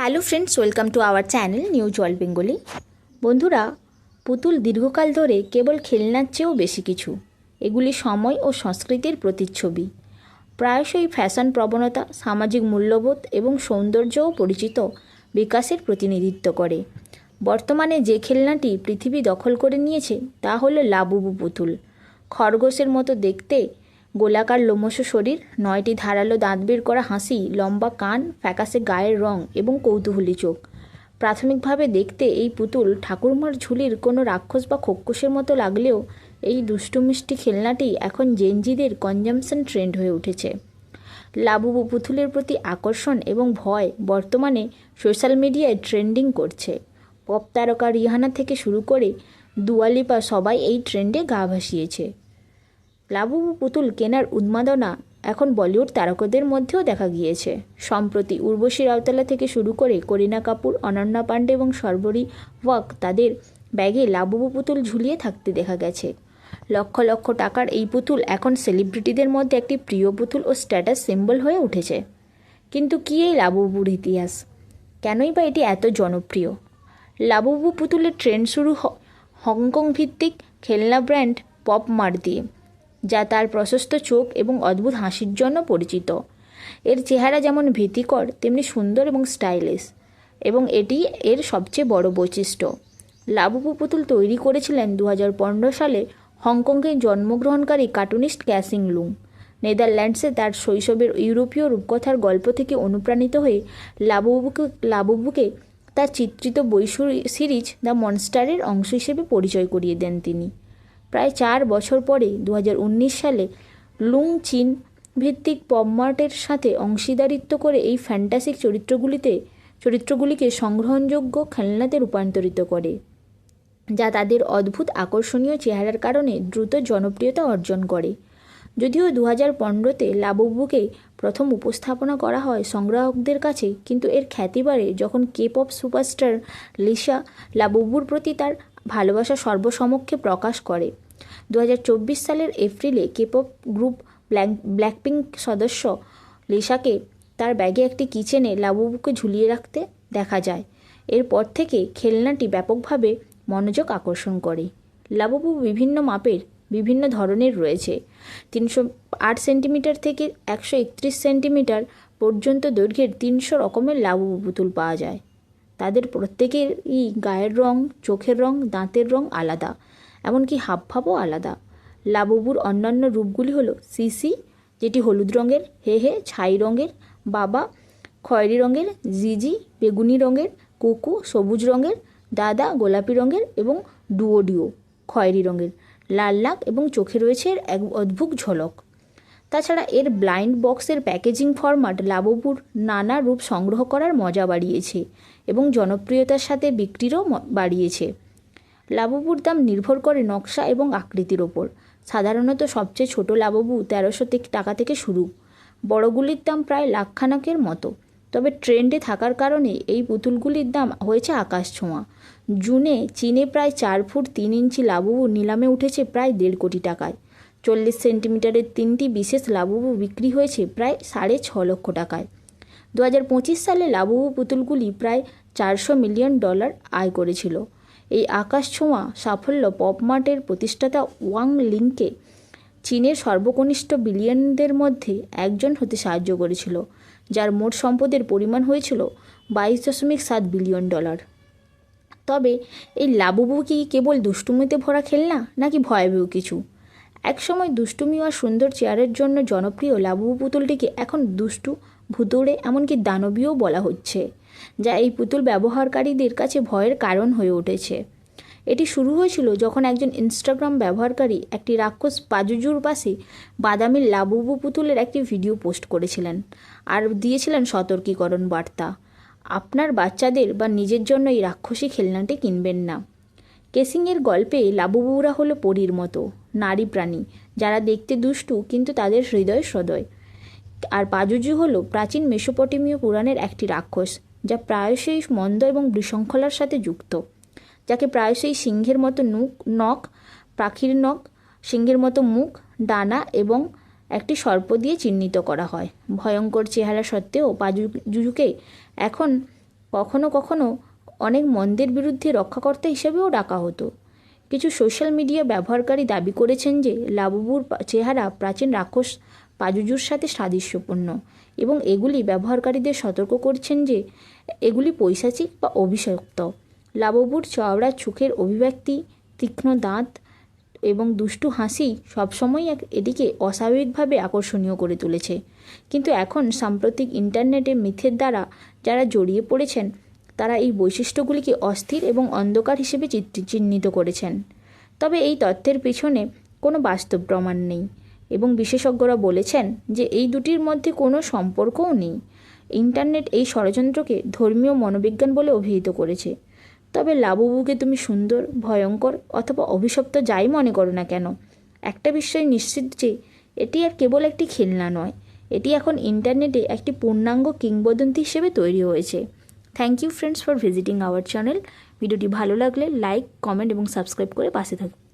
Hello friends welcome to our channel new জল Bengali বন্ধুরা, পুতুল দীর্ঘকাল ধরে কেবল খেলনার চেয়েও বেশি কিছু। এগুলি সময় ও সংস্কৃতির প্রতিচ্ছবি। প্রায়শই ফ্যাশন প্রবণতা, সামাজিক মূল্যবোধ এবং সৌন্দর্যও পরিচিত বিকাশের প্রতিনিধিত্ব করে। বর্তমানে যে খেলনাটি পৃথিবী দখল করে নিয়েছে, তা হলো লাবুবু পুতুল। খরগোশের মতো দেখতে গোলাকার লোমশ শরীর, নয়টি ধারালো দাঁত বের করা হাসি, লম্বা কান, ফ্যাকাশে গায়ের রং এবং কৌতূহলী চোখ। প্রাথমিকভাবে দেখতে এই পুতুল ঠাকুরমার ঝুলির কোনো রাক্ষস বা খোক্কসের মতো লাগলেও এই দুষ্টুমিষ্টি খেলনাটি এখন জেনজিদের কনজামশন ট্রেন্ড হয়ে উঠেছে। লাবুবু পুতুলের প্রতি আকর্ষণ এবং ভয় বর্তমানে সোশ্যাল মিডিয়ায় ট্রেন্ডিং করছে। পপ তারকা রিহানা থেকে শুরু করে দুয়ালিপা সবাই এই ট্রেন্ডে গা ভাসিয়েছে। লাবুবু পুতুল কেনার উন্মাদনা এখন বলিউড তারকাদের মধ্যেও দেখা গিয়েছে। সম্প্রতি উর্বশী রাউতালা থেকে শুরু করে করিনা কাপুর, অনন্যা পাণ্ডে এবং সর্বরী ওয়াক তাদের ব্যাগে লাবুবু পুতুল ঝুলিয়ে থাকতে দেখা গেছে। লক্ষ লক্ষ টাকার এই পুতুল এখন সেলিব্রিটিদের মধ্যে একটি প্রিয় পুতুল ও স্ট্যাটাস সিম্বল হয়ে উঠেছে। কিন্তু কী এই লাবুবুর ইতিহাস? কেনই বা এটি এত জনপ্রিয়? লাবুবু পুতুলের ট্রেন্ড শুরু হংকং ভিত্তিক খেলনা ব্র্যান্ড পপ মার দিয়ে যা তার প্রশস্ত চোখ এবং অদ্ভুত হাসির জন্য পরিচিত। এর চেহারা যেমন ভীতিকর, তেমনি সুন্দর এবং স্টাইলিশ, এবং এটি এর সবচেয়ে বড় বৈশিষ্ট্য। লাবুবু পুতুল তৈরি করেছিলেন দু হাজার পনেরো সালে হংকংয়ে জন্মগ্রহণকারী কার্টুনিস্ট ক্যাসিং লুং। নেদারল্যান্ডসে তার শৈশবের ইউরোপীয় রূপকথার গল্প থেকে অনুপ্রাণিত হয়ে লাবুবুকে লাবুবুকে তার চিত্রিত সুরি- সিরিজ দ্য মনস্টারের অংশ হিসেবে পরিচয় করিয়ে দেন তিনি। প্রায় চার বছর পরে দু হাজার উনিশ সালে লুং চিন ভিত্তিক পপমার্টের সাথে অংশীদারিত্ব করে এই ফ্যান্টাসিক চরিত্রগুলিতে, চরিত্রগুলিকে সংগ্রহণযোগ্য খেলনাতে রূপান্তরিত করে, যা তাদের অদ্ভুত আকর্ষণীয় চেহারার কারণে দ্রুত জনপ্রিয়তা অর্জন করে। যদিও দু হাজার পনেরোতে লাবুবুকে প্রথম উপস্থাপনা করা হয় সংগ্রাহকদের কাছে, কিন্তু এর খ্যাতি বাড়ে যখন কে পপ সুপারস্টার লিসা লাবুবুর প্রতি তার ভালোবাসা সর্বসমক্ষে প্রকাশ করে। দু হাজার চব্বিশ সালের এপ্রিলে কেপপ গ্রুপ ব্ল্যাক ব্ল্যাকপিঙ্ক সদস্য লিসাকে তার ব্যাগে একটি কিচেনে লাবুবুকে ঝুলিয়ে রাখতে দেখা যায়। এরপর থেকে খেলনাটি ব্যাপকভাবে মনোযোগ আকর্ষণ করে। লাবুবু বিভিন্ন মাপের, বিভিন্ন ধরনের রয়েছে। তিনশো আট সেন্টিমিটার থেকে একশো একত্রিশ সেন্টিমিটার পর্যন্ত দৈর্ঘ্যের তিনশো রকমের লাবুবু পুতুল পাওয়া যায়। তাদের প্রত্যেকেরই গায়ের রং, চোখের রং, দাঁতের রং আলাদা, এমনকি হাবভাবও আলাদা। লাবুবুর অন্যান্য রূপগুলি হলো সিসি, যেটি হলুদ রঙের, হে হে, ছাই রঙের, বাবা, খয়েরি রঙের, জিজি, বেগুনি রঙের, কুকু, সবুজ রঙের, দাদা, গোলাপি রঙের এবং ডুও ডিও খয়েরি রঙের। লাল লাক এবং চোখে রয়েছে এক অদ্ভুত ঝলক। তাছাড়া এর ব্লাইন্ড বক্সের প্যাকেজিং ফরম্যাট লাবুবুর নানা রূপ সংগ্রহ করার মজা বাড়িয়েছে এবং জনপ্রিয়তার সাথে বিক্রিরও বাড়িয়েছে। লাবুবুর দাম নির্ভর করে নকশা এবং আকৃতির ওপর। সাধারণত সবচেয়ে ছোট লাবুবু তেরোশো টাকা থেকে শুরু। বড়গুলির দাম প্রায় লাখখানাকের মতো। তবে ট্রেন্ডে থাকার কারণে এই পুতুলগুলির দাম হয়েছে আকাশ ছোঁয়া। জুনে, চীনে প্রায় চার ফুট তিন ইঞ্চি লাবুবু নিলামে উঠেছে প্রায় দেড় কোটি টাকায়। চল্লিশ সেন্টিমিটারের তিনটি বিশেষ লাবুবু বিক্রি হয়েছে প্রায় সাড়ে ছ লক্ষ টাকায়। দু হাজার পঁচিশ সালে লাবুবু পুতুলগুলি প্রায় চারশো মিলিয়ন ডলার আয় করেছিল। এই আকাশ ছোঁয়া সাফল্য পপমার্টের প্রতিষ্ঠাতা ওয়াং লিংকে চীনের সর্বকনিষ্ঠ বিলিয়নদের মধ্যে একজন হতে সাহায্য করেছিল, যার মোট সম্পদের পরিমাণ হয়েছিল বাইশ দশমিক সাত বিলিয়ন ডলার। তবে এই লাবুবু কি কেবল দুষ্টুমিতে ভরা খেলনা, নাকি ভয়াবহ কিছু? একসময় দুষ্টুমি আর সুন্দর চেয়ারের জন্য জনপ্রিয় লাবু পুতুলটিকে এখন দুষ্টু, ভুতুড়ে, এমনকি দানবীয় বলা হচ্ছে, যা এই পুতুল ব্যবহারকারীদের কাছে ভয়ের কারণ হয়ে উঠেছে। এটি শুরু হয়েছিল যখন একজন ইনস্টাগ্রাম ব্যবহারকারী একটি রাক্ষস পাজুজুর পাশে বাদামি লাবুবু পুতুলের একটি ভিডিও পোস্ট করেছিলেন আর দিয়েছিলেন সতর্কীকরণ বার্তা। আপনার বাচ্চাদের বা নিজের জন্য এই রাক্ষসী খেলনাটি কিনবেন না। কেসিংয়ের গল্পে লাবুবুরা হলো পরীর মতো, নারী প্রাণী, যারা দেখতে দুষ্টু কিন্তু তাদের হৃদয় সদয়। আর পাজুজু হলো প্রাচীন মেসোপটেমীয় পুরাণের একটি রাক্ষস, যা প্রায়শই মন্দ এবং বিশৃঙ্খলার সাথে যুক্ত। যাকে প্রায়শই সিংহের মতো নুক, নখ, পাখির নখ, সিংহের মতো মুখ, ডানা এবং একটি সর্প দিয়ে চিহ্নিত করা হয়। ভয়ঙ্কর চেহারা সত্ত্বেও পাজুজুকে এখন কখনো কখনো অনেক মন্দের বিরুদ্ধে রক্ষাকর্তা হিসেবেও ডাকা হতো। কিছু সোশ্যাল মিডিয়া ব্যবহারকারী দাবি করেছেন যে লাবুবুর চেহারা প্রাচীন রাক্ষস পাজুজুর সাথে সাদৃশ্যপূর্ণ এবং এগুলি ব্যবহারকারীদের সতর্ক করছেন যে এগুলি পৈশাচিক বা অভিশপ্ত। লাবুবুর চওড়া চোখের অভিব্যক্তি, তীক্ষ্ণ দাঁত এবং দুষ্টু হাসি সবসময় এক এটিকে অস্বাভাবিকভাবে আকর্ষণীয় করে তুলেছে। কিন্তু এখন সাম্প্রতিক ইন্টারনেটে মিথের দ্বারা যারা জড়িয়ে পড়েছেন তারা এই বৈশিষ্ট্যগুলিকে অস্থির এবং অন্ধকার হিসেবে চিহ্নিত করেছেন। তবে এই তথ্যের পিছনে কোনো বাস্তব প্রমাণ নেই এবং বিশেষজ্ঞরা বলেছেন যে এই দুটির মধ্যে কোনো সম্পর্কও নেই। ইন্টারনেট এই ষড়যন্ত্রকে ধর্মীয় মনোবিজ্ঞান বলে অভিহিত করেছে। তবে লাবুবুকে তুমি সুন্দর, ভয়ঙ্কর অথবা অভিশপ্ত যাই মনে করো না কেন, একটা বিষয় নিশ্চিত যে এটি আর কেবল একটি খেলনা নয়, এটি এখন ইন্টারনেটে একটি পূর্ণাঙ্গ কিংবদন্তি হিসেবে তৈরি হয়েছে। Thank you friends for visiting our channel ভিডিওটি ভালো লাগলে লাইক কমেন্ট এবং সাবস্ক্রাইব করে পাশে থাকুন।